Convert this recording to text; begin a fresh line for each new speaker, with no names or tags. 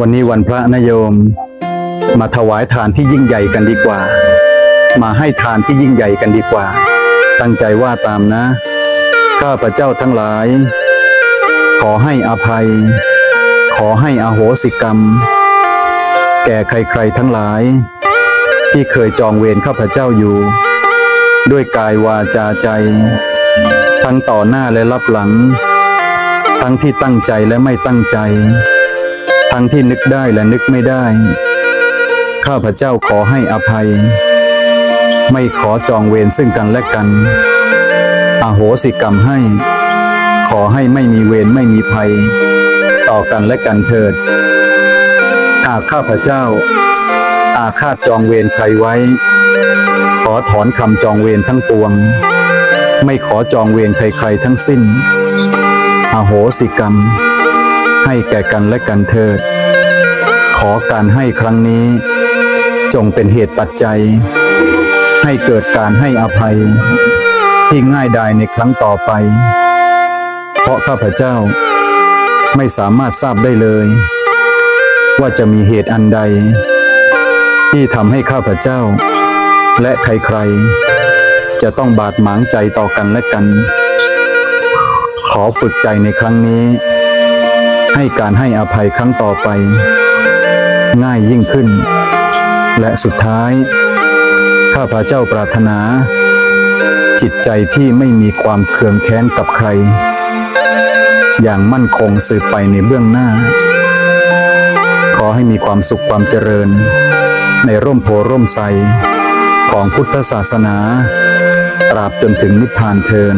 วันนี้วันพระนโยม มาถวายทานที่ยิ่งใหญ่กันดีกว่า มาให้ทานที่ยิ่งใหญ่กันดีกว่า ตั้งใจว่าตามนะ ข้าพระเจ้าทั้งหลาย ขอให้อภัย ขอให้อโหสิกรรม แก่ใครๆทั้งหลาย ที่เคยจองเวรข้าพเจ้าอยู่ ด้วยกายวาจาใจ ทั้งต่อหน้าและรับหลัง ทั้งที่ตั้งใจและไม่ตั้งใจ ทั้งที่นึกได้และนึกไม่ได้ ข้าพเจ้าขอให้อภัย ไม่ขอจองเวรซึ่งกันและกัน อโหสิกรรมให้ ขอให้ไม่มีเวรไม่มีภัย ต่อกันและกันเถิด หากข้าพเจ้า อาฆาตจองเวรใครไว้ ขอถอนคำจองเวรทั้งปวง ไม่ขอจองเวรใครๆทั้งสิ้น อโหสิกรรม ให้แก่กันและกันเถิด ขอการให้ครั้งนี้ จงเป็นเหตุปัจจัย ให้เกิดการให้อภัย ที่ง่ายดายในครั้งต่อไป เพราะข้าพเจ้า ไม่สามารถทราบได้เลย ว่าจะมีเหตุอันใด ที่ทำให้ข้าพเจ้า และใครๆ จะต้องบาดหมางใจต่อกันและกัน ขอฝึกใจในครั้งนี้ ให้การให้อภัยครั้งต่อไป ง่ายยิ่งขึ้น และสุดท้าย ข้าพระเจ้าปรารถนา จิตใจที่ไม่มีความเคืองแค้นกับใคร อย่างมั่นคงสืบไปในเบื้องหน้า ขอให้มีความสุขความเจริญ ในร่มโพร่มไทรของพุทธศาสนา ตราบจนถึงนิพพานเทิน